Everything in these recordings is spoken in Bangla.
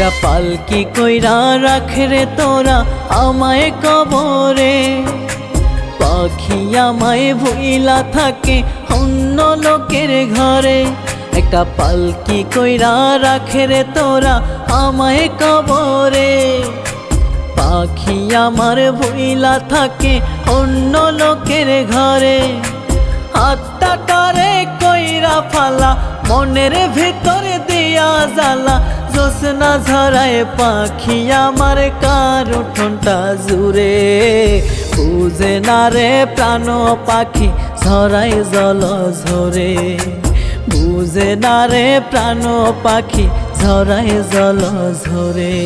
একটা পালকি কইরা রাখরে তোরা আমায় কবরে। পাখি আমায় ভুইলা থাকে অন্য লোকের ঘরে। একটা পালকি কইরা রাখরে তোরা আমায় কবরে। পাখি আমার ভুইলা থাকে অন্য লোকের ঘরে। তারে কইরা ফালা, মনের ভেতরে দিয়া জ্বালা। জোসনা ঝরায় পাখি আমার কার উঠোনটা জুড়ে। বুঝে না রে প্রাণ পাখি, ঝরায় জল ঝরে। বুঝে না রে প্রাণ পাখি, ঝরায় জল ঝরে।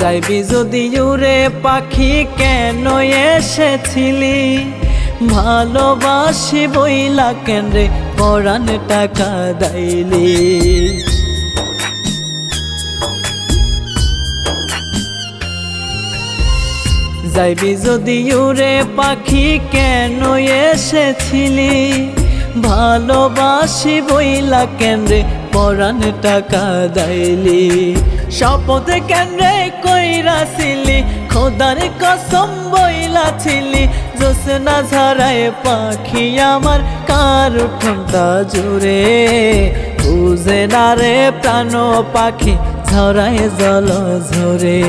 যাইবি যদি উড়ে পাখি কেন এসেছিলি? ভালোবাসি বইলা কেন রে? পরাণ টাকা যাইবি যদি উড়ে পাখি কেন এসেছিলি? ভালোবাসি বইলা কেন রে পরাণ টাকা দাইলি। শপথ কেন রে কইরাছিলি খোদার কসম বইলা ছিলি। জোসনা ঝরায় পাখি আমার কার উঠোনটা জুড়ে। বুঝে না রে প্রাণ পাখি ঝরায় জল ঝরে।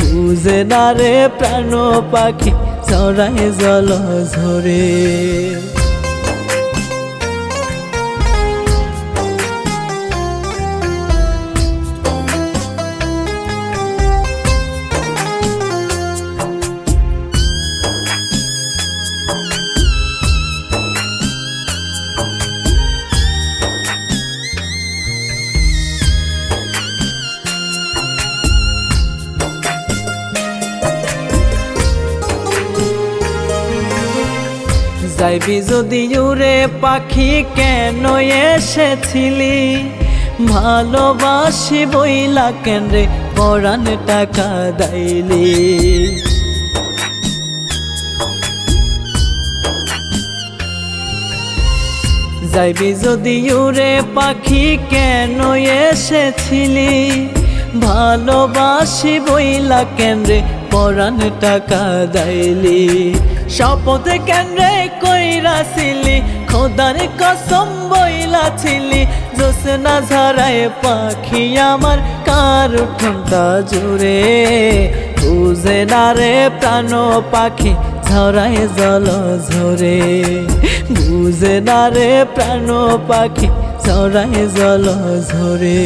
বুঝে না রে প্রাণ পাখি ঝরায় জল ঝরে। যাইবি যদি উড়ে পাখি কেন এসেছিলি? ভালোবাসি বইলা কেন রে পরাণ টাকা দাইলি? যাইবি যদি উড়ে পাখি কেন এসেছিলি? ভালোবাসি বইলা কেন রে পরাণ টাকা দাইলি? শপথ কেন রে কইরাছিলি খোদার কসম বইলা ছিলি। জোসনা ঝরায় পাখি আমার কার উঠোনটা জুড়ে। বুঝে না রে প্রাণ পাখি ঝরায় জল ঝরে। বুঝে না রে প্রাণ পাখি ঝরায় জল ঝরে।